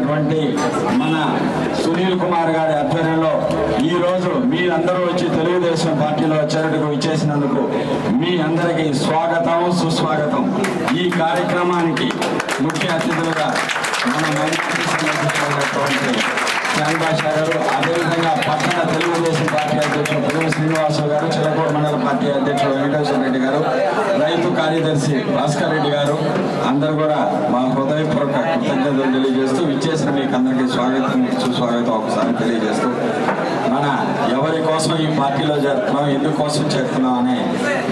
ఉన్నటువంటి మన సునీల్ కుమార్ గారి ఆధ్వర్యంలో ఈ రోజు మీరందరూ వచ్చి తెలుగుదేశం పార్టీలో చేరటకు ఇచ్చేసినందుకు మీ అందరికీ స్వాగతం సుస్వాగతం. ఈ కార్యక్రమానికి ముఖ్య అతిథులుగా మన మైనార్టీ సంబంధించినటువంటి గారు అదేవిధంగా పట్టణ తెలుగుదేశం పార్టీ అధ్యక్షుడు తెలుగు శ్రీనివాసరావు గారు చిలకూరు మండల పార్టీ అధ్యక్షుడు వెంకటేశ్వర రెడ్డి గారు రైతు కార్యదర్శి భాస్కర్ రెడ్డి గారు అందరు కూడా మా హృదయపూర్వక కృతజ్ఞతలు తెలియజేస్తూ విచ్చేసిన మీకు అందరికీ స్వాగతం సుస్వాగతం ఒకసారి తెలియజేస్తూ మన ఎవరి కోసం ఈ పార్టీలో చేరుతున్నాం ఎందుకోసం చేరుతున్నాం అనే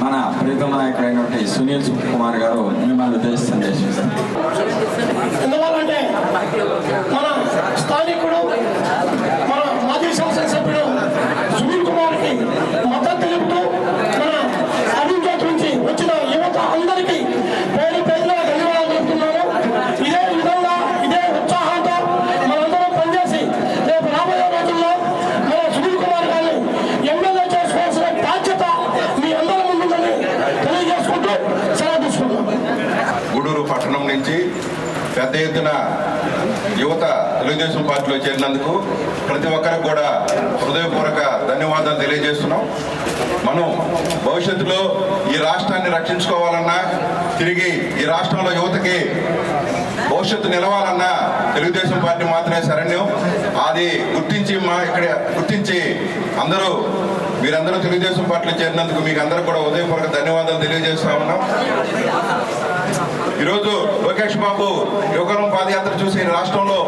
మన ప్రీతమ నాయకుడైనటువంటి సునీల్ కుమార్ గారు మిమ్మల్ని ఉద్దేశించి సందేశిస్తారు. ఎందువల్లంటే మన స్థానికుడు మద్దతు తెలుపుతూ మన నుంచి వచ్చిన యువత అందరికీ పేరు పేరున ధన్యవాదాలు ఇదే విధంగా ఇదే ఉత్సాహంతో మనందరం పనిచేసి రేపు రాబోయే రోజుల్లో మన సునీల్ కుమార్ గారిని ఎమ్మెల్యే చేసుకోవాల్సిన బాధ్యత మీ అందరి ముందుందని తెలియజేసుకుంటూ సెలవు తీసుకుంటాం గుడూరు పట్టణం నుంచి పెద్ద ఎత్తున యువత తెలుగుదేశం పార్టీలో చేరినందుకు ప్రతి ఒక్కరికి కూడా హృదయపూర్వక ధన్యవాదాలు తెలియజేస్తున్నాం. మనం భవిష్యత్తులో ఈ రాష్ట్రాన్ని రక్షించుకోవాలన్నా తిరిగి ఈ రాష్ట్రంలో యువతకి భవిష్యత్తు నిలవాలన్నా తెలుగుదేశం పార్టీ మాత్రమే శరణ్యం. అది గుర్తించి మా ఇక్కడ గుర్తించి అందరూ మీరందరూ తెలుగుదేశం పార్టీలో చేరినందుకు మీకు అందరూ కూడా ఉదయపూర్వక ధన్యవాదాలు తెలియజేస్తా ఉన్నాం. ఈరోజు లోకేష్ బాబు యువకరం పాదయాత్ర చూసి రాష్ట్రంలో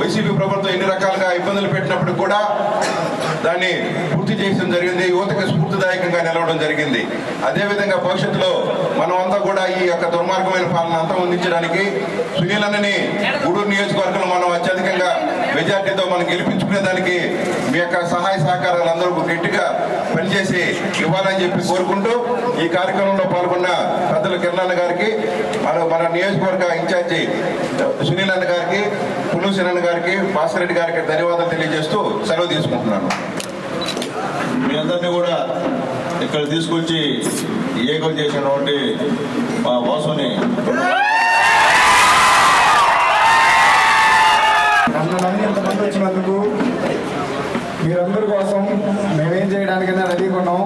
వైసీపీ ప్రభుత్వం ఎన్ని రకాలుగా ఇబ్బందులు పెట్టినప్పుడు కూడా దాన్ని పూర్తి చేయడం జరిగింది. యువతకు స్ఫూర్తిదాయకంగా నిలవడం జరిగింది. అదేవిధంగా భవిష్యత్తులో మనమంతా కూడా ఈ యొక్క దుర్మార్గమైన పాలన అంతా అందించడానికి సునీలన్నని గూడూరు నియోజకవర్గంలో మనం అత్యధికంగా మెజార్టీతో మనం గెలిపించుకునే దానికి మీ యొక్క సహాయ సహకారాలు అందరూ గట్టిగా పనిచేసి ఇవ్వాలని చెప్పి కోరుకుంటూ ఈ కార్యక్రమంలో పాల్గొన్న పెద్దల కిరణ్ గారికి మన మన నియోజకవర్గ ఇన్ఛార్జి సునీల్ అన్న గారికి పులు అన్న గారికి భాస్కర్ రెడ్డి గారికి ధన్యవాదాలు తెలియజేస్తూ సెలవు తీసుకుంటున్నాను. మీ అందరినీ కూడా ఇక్కడ తీసుకొచ్చి ఏకం చేసినటువంటి మా వాసుని. నన్ను వచ్చినందుకు మీరందరి కోసం మేమేం చేయడానికైనా రెడీగా ఉన్నాం.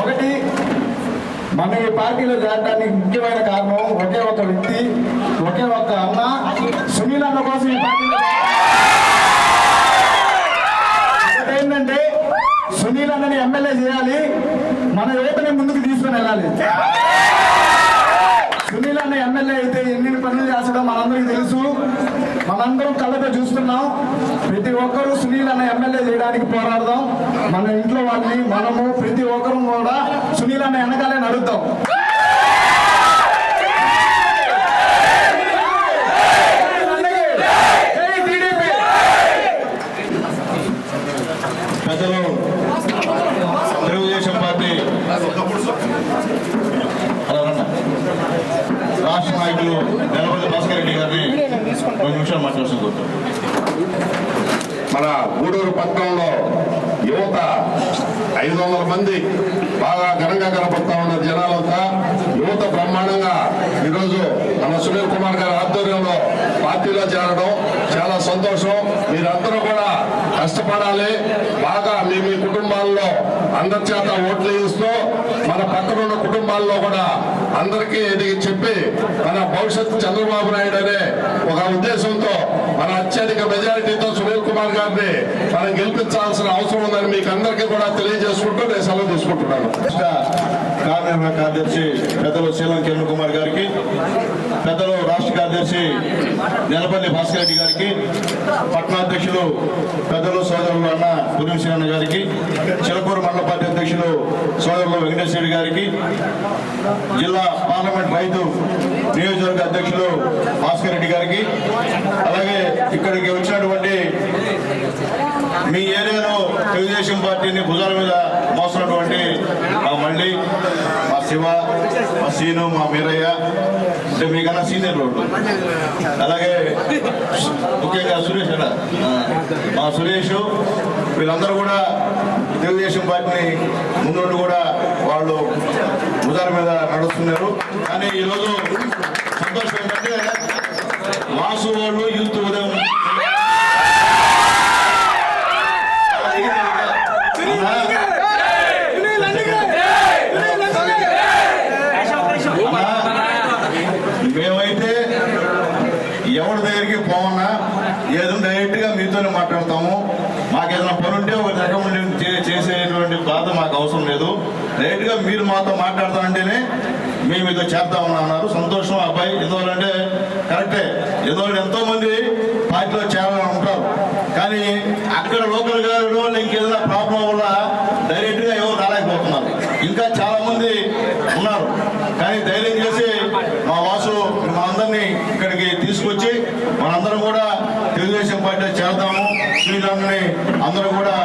ఒకటి మన ఈ పార్టీలో చేరడానికి ముఖ్యమైన కారణం ఒకే ఒక వ్యక్తి ఒకే ఒక అన్న. సునీల్ అన్న కోసం ఈ పార్టీలో ఒకటి ఏంటంటే సునీల్ ఎమ్మెల్యే చేయాలి. మన యువతని ముందుకు తీసుకుని వెళ్ళాలి. సునీల్ అన్న ఎమ్మెల్యే అయితే ఎన్ని పనులు చేస్తాడో మనందరికీ తెలుసు. మనందరం కళ్ళతో చూస్తున్నాం. ప్రతి ఒక్కరూ సునీల్ అన్న ఎమ్మెల్యే చేయడానికి పోరాడదాం. మన ఇంట్లో వాళ్ళని మనము ప్రతి ఒక్కరూ కూడా సునీల్ అన్న వెనకాలే నడుద్దాం. రాష్ట్ర నాయకులు నెలవల్లి భాస్కర్ రెడ్డి గారిని కొన్ని నిమిషాలు మాట్లాడాల్సిన కోరుతాం మన గూడూరు పట్టణంలో యువత ఐదు వందల మంది బాగా ఘనంగా కనపడతా ఉన్న జనాలంతా. యువత బ్రహ్మాండంగా ఈరోజు మన సునీల్ కుమార్ గారి ఆధ్వర్యంలో పార్టీలో చేరడం చాలా సంతోషం. మీరందరూ కూడా కష్టపడాలి. బాగా మీ మీ కుటుంబాల్లో అందరి చేత ఓట్లు వేయిస్తూ మన పక్కన ఉన్న కుటుంబాల్లో కూడా అందరికీ ఇది చెప్పి మన భవిష్యత్తు చంద్రబాబు నాయుడు అనే ఒక ఉద్దేశంతో మన అత్యధిక మెజారిటీతో సునీల్ కుమార్ గారిని మనం గెలిపించాల్సిన అవసరం ఉందని మీకు అందరికీ కూడా తెలియజేసుకుంటూ నేను సెలవు తీసుకుంటున్నాను. రాష్ట్ర కార్యనిర్వాహక కార్యదర్శి పెద్దలు శీలం కిరణ్ కుమార్ గారికి పెద్దలు రాష్ట్ర కార్యదర్శి నెలపల్లి భాస్కర్ రెడ్డి గారికి పట్టణాధ్యక్షులు పెద్దలు సోదరులు అన్న పురీశ్వరణ గారికి చిలకూరు మండల పార్టీ అధ్యక్షులు సోదరులు వెంకటేశ్వర రెడ్డి గారికి జిల్లా పార్లమెంట్ రైతు నియోజకవర్గ అధ్యక్షులు భాస్కర్ రెడ్డి గారికి అలాగే ఇక్కడికి వచ్చినటువంటి మీ ఏరియాలో తెలుగుదేశం పార్టీని భుజాల మీద మోసినటువంటి మా మళ్ళీ మా శివ మా సీను మా మీరయ్య అంటే మీకన్నా సీనియర్ రోడ్డు. అలాగే ముఖ్యంగా సురేష్ అన్న. మా సురేష్ వీళ్ళందరూ కూడా తెలుగుదేశం పార్టీని ముందు కూడా వాళ్ళు భుజాల మీద నడుస్తున్నారు. కానీ ఈరోజు సంతోషం ఏంటంటే వాసు వాళ్ళు యూత్ ఉదయం ఏదో డైరెక్ట్గా మీతోనే మాట్లాడతాము. మాకు ఏదైనా పని ఉంటే ఒక రికమెండ్ చే- చేసేటువంటి బాధ మాకు అవసరం లేదు. డైరెక్ట్గా మీరు మాతో మాట్లాడతానంటేనే మేము మీతో చేద్దామని అన్నారు. సంతోషం అబ్బాయి. ఎందువల్లంటే కరెక్టే. ఎందువల్ల ఎంతో మంది పార్టీలో చేరాలని ఉంటారు కానీ అక్కడ లోకల్ గారు ఇంకేదైనా ప్రాబ్లం వల్ల డైరెక్ట్గా ఎవరు రాలేకపోతున్నారు. ఇంకా చాలా మంది ఉన్నారు. కానీ ధైర్యం చేసి మా వాసు మా అందరినీ ఇక్కడికి తీసుకొచ్చి మనందరం కూడా తెలుగుదేశం పార్టీలో చేరదాము శ్రీరాముని అందరూ కూడా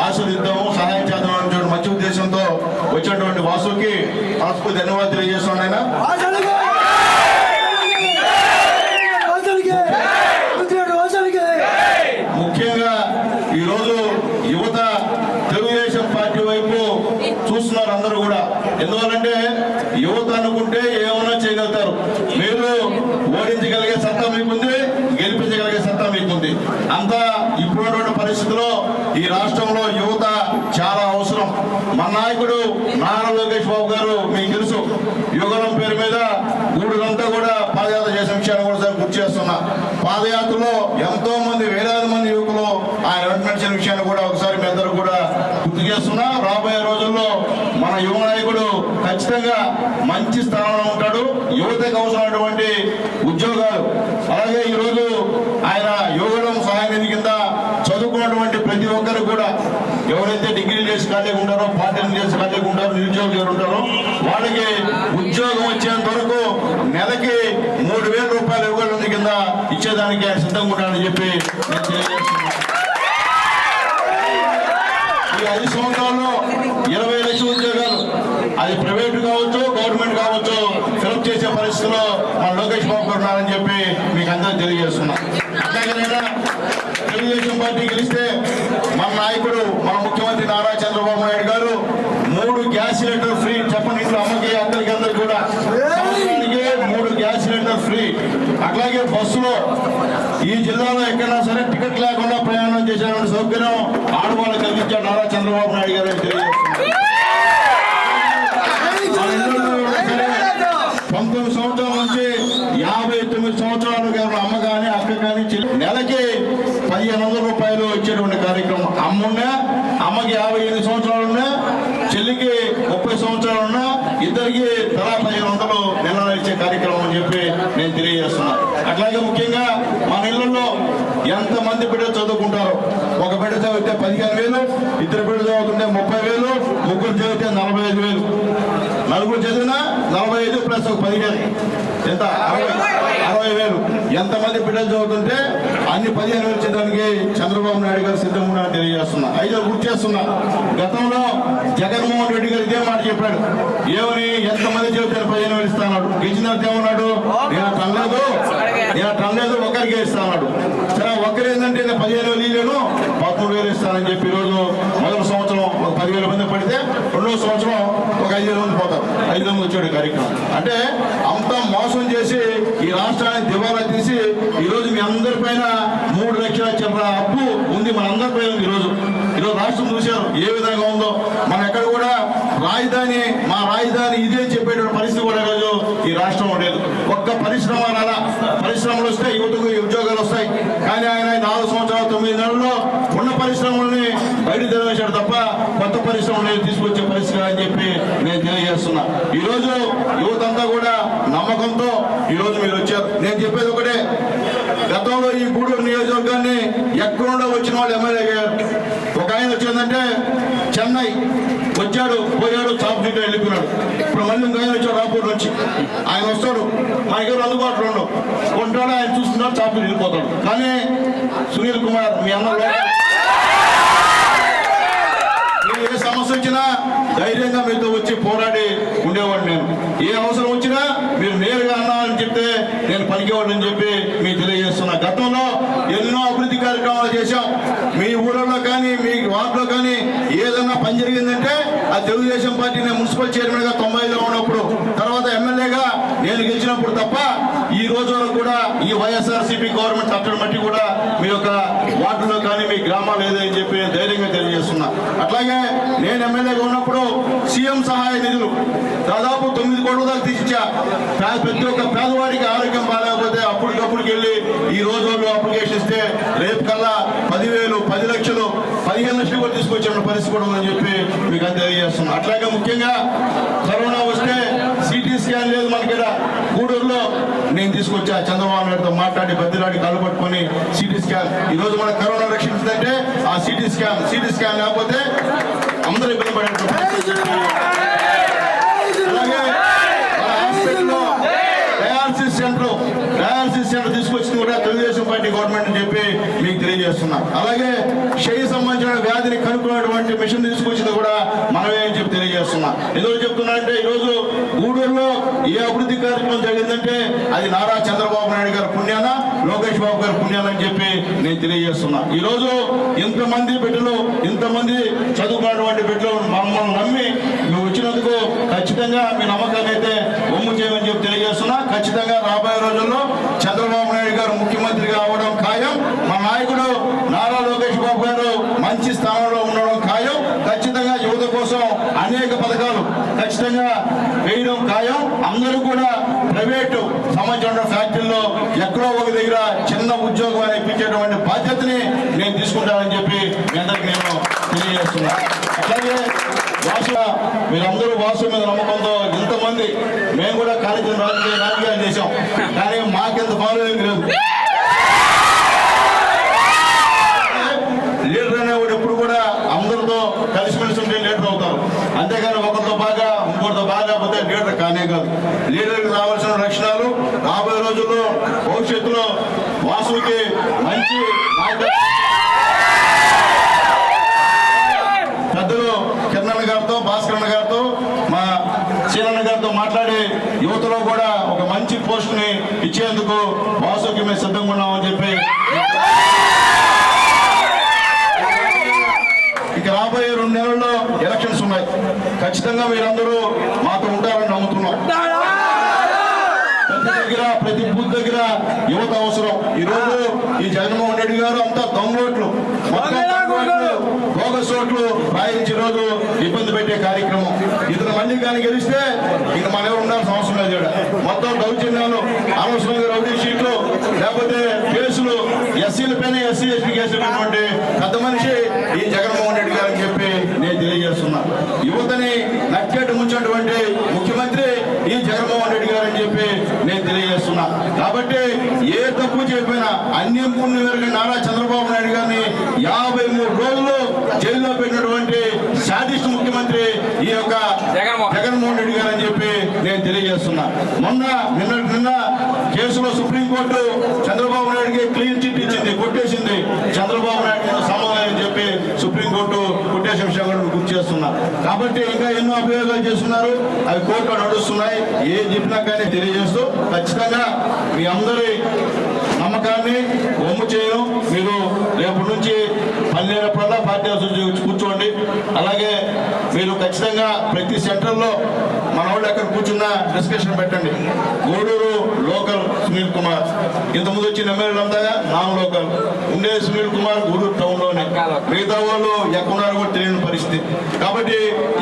ఆస్వాదిద్దాము సహాయం చేద్దాం మంచి ఉద్దేశంతో వచ్చినటువంటి వాసుకి మనస్ఫూర్తి ధన్యవాదాలు తెలియజేస్తున్నాను ఆయన ముఖ్యంగా ఈరోజు యువత తెలుగుదేశం పార్టీ వైపు చూస్తున్నారు అందరూ కూడా ఎందువల్లంటే యువత అనుకుంటే ఏమైనా చేయగలుగుతారు మీరు ఓడించగలిగే సత్తా మీకుంది గెలిపించగలిగే సత్తా మీకుంది అంతా ఇప్పుడున్నటువంటి పరిస్థితుల్లో ఈ రాష్ట్రంలో యువత చాలా అవసరం మన నాయకుడు నారా లోకేష్ బాబు గారు మీకు తెలుసు యుగలం పేరు మీద గూడులంతా కూడా పాదయాత్ర చేసిన విషయాన్ని కూడా సార్ గుర్తు చేస్తున్నా పాదయాత్రలో ఎంతో మంది వేలాది మంది యువకులు ఆయన వెంటనే విషయాన్ని కూడా ఒకసారి మీ అందరూ కూడా గుర్తు చేస్తున్నా రాబోయే రోజుల్లో మన యువ నాయకుడు ఖచ్చితంగా మంచి స్థానంలో ఉంటాడు యువతకు అవసరమైనటువంటి ఉద్యోగాలు అలాగే ఈరోజు ఆయన యోగడం సహాయ నిధి కింద చదువుకున్నటువంటి ప్రతి ఒక్కరు కూడా ఎవరైతే డిగ్రీలు చేసి ఖాళీగా ఉంటారో పార్టీలు చేసి ఖాళీగా ఉంటారో నిరుద్యోగులు ఉంటారో వాళ్ళకి ఉద్యోగం వచ్చేంత వరకు నెలకి మూడు వేల రూపాయలు యువగల కింద ఇచ్చేదానికి సిద్ధంగా ఉంటానని చెప్పి నేను తెలియజేస్తున్నాను. ఈ ఐదు సంవత్సరాల్లో ఇరవై లక్షల ఉద్యోగాలు అది ప్రైవేట్ కావచ్చు గవర్నమెంట్ కావచ్చు ఫిలప్ చేసే పరిస్థితిలో మన లోకేష్ బాబు గారు ఉన్నారని చెప్పి మీకు అందరూ తెలియజేస్తున్నాం అట్లాగేనైనా తెలుగుదేశం పార్టీ గెలిస్తే మన నాయకుడు మన నారా చంద్రబాబు నాయుడు గారు మూడు గ్యాస్ సిలిండర్ ఫ్రీ చెప్పండి ఇంట్లో అమ్మకి అందరికి అందరికి కూడా. మూడు గ్యాస్ సిలిండర్ ఫ్రీ. అట్లాగే బస్సులో ఈ జిల్లాలో ఎక్కడైనా సరే టికెట్ లేకుండా ప్రయాణం చేసేటువంటి సౌకర్యం ఆడవాళ్ళకి కల్పించారు నారా చంద్రబాబు నాయుడు గారు అని తెలియజేస్తున్నారు. పంతొమ్మిది సంవత్సరాల నుంచి యాభై తొమ్మిది సంవత్సరాలు గారు అమ్మ కానీ అక్క కానీ చెల్లి- నెలకి పదిహేను వందల రూపాయలు ఇచ్చేటువంటి కార్యక్రమం అమ్మ ఉన్నా అమ్మకి యాభై ఎనిమిది సంవత్సరాలు ఉన్నా చెల్లికి ముప్పై సంవత్సరాలు ఉన్నా ఇద్దరికి తలా పదిహేను వందలు నెల ఇచ్చే కార్యక్రమం అని చెప్పి నేను తెలియజేస్తున్నా అట్లాగే ముఖ్యంగా మన ఇళ్ళలో ఎంత మంది బిడ్డలు చదువుకుంటారో? ఒక బిడ్డ చదివితే పదిహేను వేలు ఇద్దరు బిడ్డ చదువుతుంటే ముప్పై వేలు ముగ్గురు చదివితే నలభై ఐదు వేలు. నలుగురు చదివినా నలభై ఐదు ప్లస్ ఒక పదిహేను. ఎంత? అరవై. అరవై వేలు. ఎంతమంది బిడ్డలు చదువుతుంటే అన్ని పదిహేను వేలు చదవడానికి చంద్రబాబు నాయుడు గారు సిద్ధంగా ఉన్నారని తెలియజేస్తున్నా. అయితే గుర్తు చేస్తున్నా. గతంలో జగన్మోహన్ రెడ్డి గారు ఇదే మాట చెప్పాడు. ఏమని? ఎంతమంది చదివితే పదిహేను వేలు ఇస్తాడు గెలిచిన ఏమన్నాడు నేను అనలేదు. ఇలా అట్లా ఒకరికే ఇస్తాడు. సరే ఒకరు ఏంటంటే నేను పదిహేను వేలు పదమూడు వేలు ఇస్తానని చెప్పి ఈరోజు మొదటి సంవత్సరం ఒక పదివేల మంది పడితే రెండో సంవత్సరం ఒక ఐదు వేల మంది పోతారు. ఐదు మంది వచ్చాడు కార్యక్రమం. అంటే అంత మోసం చేసి ఈ రాష్ట్రాన్ని దివాలా తీసి ఈరోజు మీ అందరి పైన మూడు లక్షల చిల్లర అప్పు ఉంది మన అందరి పైన ఈరోజు. ఈరోజు రాష్ట్రం చూశారు ఏ విధంగా ఉందో. మనం ఎక్కడ కూడా రాజధాని మా రాజధాని ఇదే అని చెప్పేటువంటి పరిస్థితి కూడా రోజు ఈ రాష్ట్రం లేదు. ఒక్క పరిశ్రమ రాలా పరిశ్రమలు వస్తాయి యువతకు ఉద్యోగాలు వస్తాయి. కానీ ఆయన నాలుగు సంవత్సరాలు తొమ్మిది నెలల్లో ఉన్న పరిశ్రమల్ని బయట తెలివేశాడు తప్ప కొత్త పరిశ్రమలు తీసుకొచ్చే పరిస్థితి అని చెప్పి నేను తెలియజేస్తున్నా. ఈరోజు యువతంతా కూడా నమ్మకంతో ఈరోజు మీరు వచ్చారు. నేను చెప్పేది ఒకటే గతంలో ఈ గూడూరు నియోజకవర్గాన్ని ఎక్కడుండో వచ్చిన వాళ్ళు ఎమ్మెల్యే గారు. ఒక ఆయన వచ్చిందంటే చెన్నై వచ్చాడు పోయాడు చాప్ సీట్లో వెళ్ళిపోయాడు ఇప్పుడు మళ్ళీ ఇంకా వచ్చాడు రాపూర్ నుంచి ఆయన వస్తాడు. మా దగ్గర అందుబాటులో ఉండవు కొంటాడు ఆయన చూస్తున్నాడు చాప్ వెళ్ళిపోతాడు. కానీ సునీల్ కుమార్ మీ అన్న మీరు ఏ సమస్య వచ్చినా ధైర్యంగా మీతో వచ్చి పోరాడి ఉండేవాడు నేను. ఏ అవసరం వచ్చినా మీరు నేరుగా అన్నామని చెప్తే నేను పనికేవాడిని చెప్పి మీకు తెలియజేస్తున్నా. గతంలో ఎన్నో అభివృద్ధి కార్యక్రమాలు చేశాం. మీ ఊళ్ళలో కానీ మీ వార్డులో కానీ ఏదన్నా పని జరిగిందంటే ఆ తెలుగుదేశం పార్టీ నేను మున్సిపల్ చైర్మన్గా తొంభైలో ఉన్నప్పుడు తర్వాత ఎమ్మెల్యేగా నేను గెలిచినప్పుడు తప్ప ఈ రోజు వరకు కూడా ఈ వైఎస్ఆర్సీపీ గవర్నమెంట్ చట్టం బట్టి కూడా మీ యొక్క వార్డులో కానీ మీ గ్రామాలు ఏదని చెప్పి నేను ధైర్యంగా తెలియజేస్తున్నా. అట్లాగే నేను ఎమ్మెల్యేగా ఉన్నప్పుడు సీఎం సహాయ నిధులు దాదాపు తొమ్మిది కోట్ల దాకా తీసిచ్చా. ప్రతి ఒక్క పేదవాడికి ఆరోగ్యం బాగాలేకపోతే అప్పటికప్పుడుకి వెళ్ళి ఈ రోజు వాళ్ళు అప్లికేషన్ ఇస్తే రేపు కల్లా పదివేలు పది లక్షలు పదిహేను లక్షలు కూడా తీసుకొచ్చిన పరిస్థితి కూడా ఉందని చెప్పి మీకు అది తెలియజేస్తున్నాం అట్లాగే ముఖ్యంగా కరోనా వస్తే సిటీ స్కాన్ లేదు మనకి కూడూరులో గూడూరులో నేను తీసుకొచ్చా చంద్రబాబు నాయుడుతో మాట్లాడి బద్దిరాడి కాలు పట్టుకొని సిటీ స్కాన్ ఈ రోజు మన కరోనా రక్షించిందంటే ఆ సిటీ స్కాన్ సిటీ స్కాన్ లేకపోతే అందరూ ఇబ్బంది పడేటువంటి అలాగే సెంటర్ డయాలసిస్ సెంటర్ తీసుకొచ్చింది కూడా తెలుగుదేశం పార్టీ గవర్నమెంట్ అని చెప్పి మీకు తెలియజేస్తున్నా. అలాగే క్షయ సంబంధించిన వ్యాధిని కనుక్కున్నటువంటి మిషన్ తీసుకొచ్చింది కూడా మనమే అని చెప్పి తెలియజేస్తున్నా. ఎందుకు చెప్తున్నా అంటే ఈరోజు గూడూరులో ఏ అభివృద్ధి కార్యక్రమం జరిగిందంటే అది నారా చంద్రబాబు నాయుడు గారి పుణ్యాన లోకేష్ బాబు గారి పుణ్యాన అని చెప్పి నేను తెలియజేస్తున్నా. ఈరోజు ఇంతమంది బిడ్డలు ఇంతమంది చదువుకున్నటువంటి బిడ్డలు మమ్మల్ని నమ్మి నువ్వు వచ్చినందుకు ఖచ్చితంగా మీ నమ్మకాన్ని అయితే ఒమ్ము చేయమని చెప్పి తెలియజేస్తున్నా. ఖచ్చితంగా రాబోయే రోజుల్లో చంద్రబాబు నాయుడు గారు ముఖ్యమంత్రిగా కావడం ఖాయం. మా నాయకుడు నారా లోకేష్ బాబు గారు మంచి స్థానంలో ఉండడం ఖాయం. ఖచ్చితంగా యువత కోసం అనేక పథకాలు ఖచ్చితంగా వేయడం ఖాయం. అందరూ కూడా ప్రైవేటు సంబంధించిన ఫ్యాక్టరీలో ఎక్కడో ఒక దగ్గర చిన్న ఉద్యోగం అని ఇప్పించేటువంటి బాధ్యతని నేను తీసుకుంటానని చెప్పి మీ అందరికి నేను తెలియజేస్తున్నా. అలాగే వాసు మీరందరూ వాసు మీద నమ్మకంతో ఇంతమంది మేము కూడా కార్యక్రమం రాజకీయ రాజకీయాలు చేశాం. కానీ మాకెంత ఫాలోయింగ్ లేదు. కానే కాదు. లీడర్కి రావాల్సిన లక్షణాలు రాబోయే రోజుల్లో భవిష్యత్తులో వాసుకి మంచి నాయకత్వం పెద్దలు కిరణ్ గారితో భాస్కరణ గారితో మా సీనన్న గారితో మాట్లాడి యువతలో కూడా ఒక మంచి పోస్ట్ని ఇచ్చేందుకు వాసుకి మేము సిద్ధంగా ఉన్నామని చెప్పి ఇక రాబోయే రెండు నెలల్లో ఎలక్షన్స్ ఉన్నాయి ఖచ్చితంగా మీరందరూ మాతో ఉంటారని నమ్ముతున్నాం ప్రతి దగ్గర ప్రతి బూత్ దగ్గర యువత అవసరం ఈ రోజు ఈ జగన్మోహన్ రెడ్డి గారు అంతా దొంగోట్లు మొత్తం దొంగోట్లు, బోగస్ ఓట్లు రాయించి రోజు ఇబ్బంది పెట్టే కార్యక్రమం ఇతను కానీ గెలిస్తే ఇక మన ఎవరు ఉండాల్సిన అవసరం లేదు ఈడ. మొత్తం దౌర్జన్యాలు అనవసరంగా రౌడీ షీట్లు లేకపోతే కేసులు ఎస్సీల పైన ఎస్సీ ఎస్టీ కేసులు పెద్ద మనిషి ఈ జగన్మోహన్ రెడ్డి గారు అని చెప్పి నేను తెలియజేస్తున్నా యువతని నక్కేట ముంచినటువంటి ముఖ్యమంత్రి ఈ జగన్మోహన్ రెడ్డి గారు అని చెప్పి నేను తెలియజేస్తున్నా కాబట్టి ఏ తప్పు చెప్పినా అన్ని పుణ్యం నారా చంద్రబాబు నాయుడు గారిని యాభై మూడు రోజులు జైల్లో పెట్టినటువంటి శాడిస్ట్ ముఖ్యమంత్రి ఈ యొక్క జగన్మోహన్. జగన్మోహన్ రెడ్డి గారు అని చెప్పి నేను తెలియజేస్తున్నా. మొన్న నిన్న నిన్న కేసులో సుప్రీంకోర్టు చంద్రబాబు నాయుడుకి క్లీన్ చిట్ ఇచ్చింది కొట్టేసింది. చంద్రబాబు నాయుడు మీద సంబంధం అని చెప్పి సుప్రీంకోర్టు కొట్టేసిన విషయం కూడా గుర్తు చేస్తున్నా. కాబట్టి ఇంకా ఎన్నో అభియోగాలు చేస్తున్నారు. అవి కోర్టులో నడుస్తున్నాయి. ఏం చెప్పినా కానీ తెలియజేస్తూ ఖచ్చితంగా మీ అందరి నమ్మకాన్ని హోమ్ చేయడం మీరు రేపటి నుంచి పన్నెండప్పుడల్లా పార్టీ హౌస్ కూర్చోండి. అలాగే మీరు ఖచ్చితంగా ప్రతి సెంటర్లో మన వాళ్ళు ఎక్కడ కూర్చున్న డిస్కషన్ పెట్టండి. గూడూరు లోకల్ సునీల్ కుమార్. ఇంతకుముందు వచ్చిన ఎమ్మెల్యేలు అంతా నాన్ లోకల్. ఉండే సునీల్ కుమార్ గూడూరు టౌన్లోనే. మిగతా వాళ్ళు ఎక్కడున్నారో కూడా తెలియని పరిస్థితి. కాబట్టి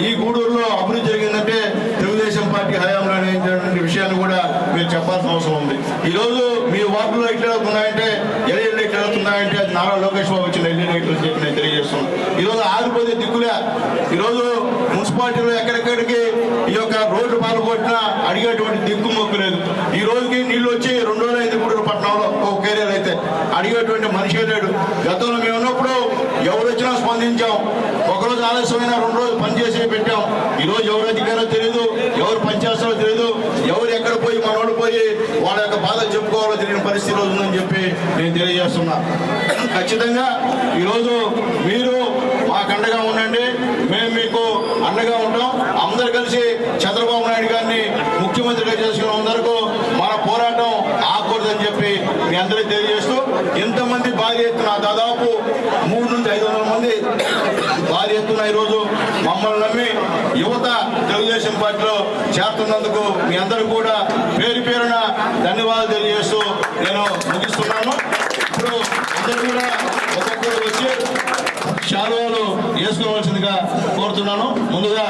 ఈ గూడూరులో అభివృద్ధి జరిగిందంటే తెలుగుదేశం పార్టీ హయాంలో అనేటువంటి విషయాన్ని కూడా మీరు చెప్పాల్సిన అవసరం ఉంది. ఈరోజు మీ వార్డులో ఎట్లా వెళ్తున్నాయంటే ఎల్ఈడి ఇట్లా వెళ్తున్నాయంటే అది నారా లోకేష్ బాబు వచ్చిన ఎల్ఈడి లైట్లు చెప్పి నేను తెలియజేస్తున్నాను. ఈ రోజు ఆగిపోతే దిక్కులే. ఈరోజు మున్సిపాలిటీలో ఎక్కడెక్కడికి ఈ యొక్క రోడ్డు పాల్గొట్టినా అడిగేటువంటి దిక్కు మొక్కు లేదు. ఈ రోజుకి నీళ్ళు వచ్చి రెండు రోజులు అయింది ఇప్పుడు పట్టణంలో ఒక ఏరియాలో అయితే అడిగేటువంటి మనిషే లేడు. గతంలో మేము ఉన్నప్పుడు ఎవరు వచ్చినా స్పందించాం. ఒకరోజు ఆలస్యమైన రెండు రోజులు పనిచేసి పెట్టాం. ఈ రోజు ఎవరు అధికారో తెలియదు ఎవరు పని చేస్తారో తెలియదు ఎవరు ఎక్కడ పోయి మనోడు పోయి వాళ్ళ యొక్క బాధ చెప్పుకోవాలో తెలియని పరిస్థితి రోజు ఉందని చెప్పి నేను తెలియజేస్తున్నా. ఖచ్చితంగా ఈరోజు మీరు మాకు అండగా ఉండండి. మేము మీకు అండగా ఉంటాం. అందరు కలిసి చంద్రబాబు నాయుడు గారిని ముఖ్యమంత్రిగా చేసుకున్న అందరికీ మన పోరాటం ఆకూడదని చెప్పి మీ అందరికీ తెలియజేస్తూ ఎంతమంది భారీ ఎత్తున దాదాపు మూడు నుంచి ఐదు వందల మంది భారీ ఎత్తున ఈరోజు మమ్మల్ని నమ్మి యువత తెలుగుదేశం పార్టీలో చేరుతున్నందుకు మీ అందరూ కూడా పేరు పేరున ధన్యవాదాలు తెలియజేస్తూ నేను ముగిస్తున్నాను. ఇప్పుడు అందరూ కూడా ఒక్కొక్కరు వచ్చి శాలువాలు వేసుకోవాల్సిందిగా కోరుతున్నాను. ముందుగా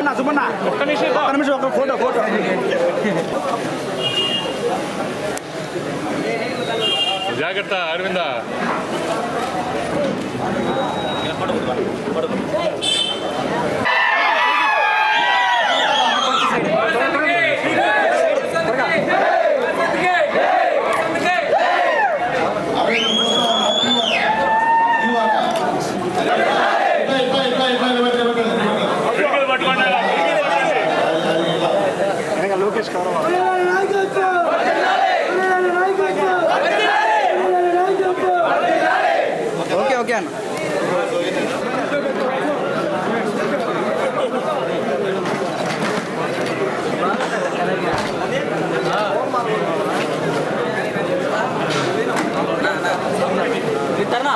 సుమన్న సుమన్న. ఒక్క నిమిషం ఒక్క నిమిషం ఒక ఫోటో ఫోటో. జాగ్రత్త అరవింద. పడుతుంది లోకేష్ కావాలి ఓకే ఓకే అన్న. విత్తనా